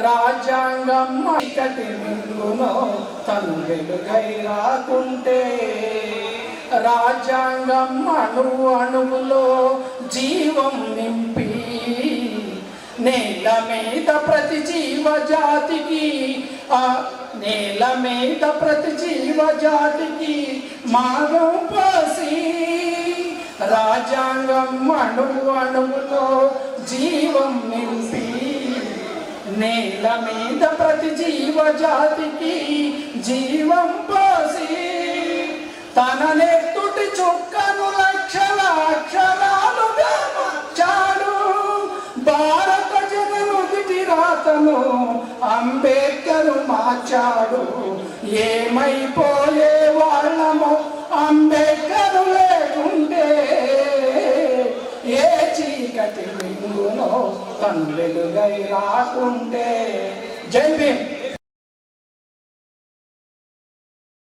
రాజ్యాంగం ఇకటి మింగునో తను వెలుగై రాకుంటే రాజ్యాంగం అణు అణువులో జీవం నింపి నేల మీద ప్రతి జీవ జాతికి ఆ నేల మీద ప్రతి జీవ జాతికి పోసి రాజ్యాంగం అణువు అణువులో జీవం నింపి నేల మీద ప్రతి జీవ జాతికి జీవం పోసి తన నెత్తుటి చుక్కను లక్షల అక్షరాలుగా మార్చాడు. భారత జననుదిటి రాతను అంబేద్కర్ మార్చాడు. ఏమైపోయే వాళ్ళము అంబేద్కర్ లేకుంటే ఏ చీకటి మింగునో తను వెలుగై రాకుంటే జై భీమ్.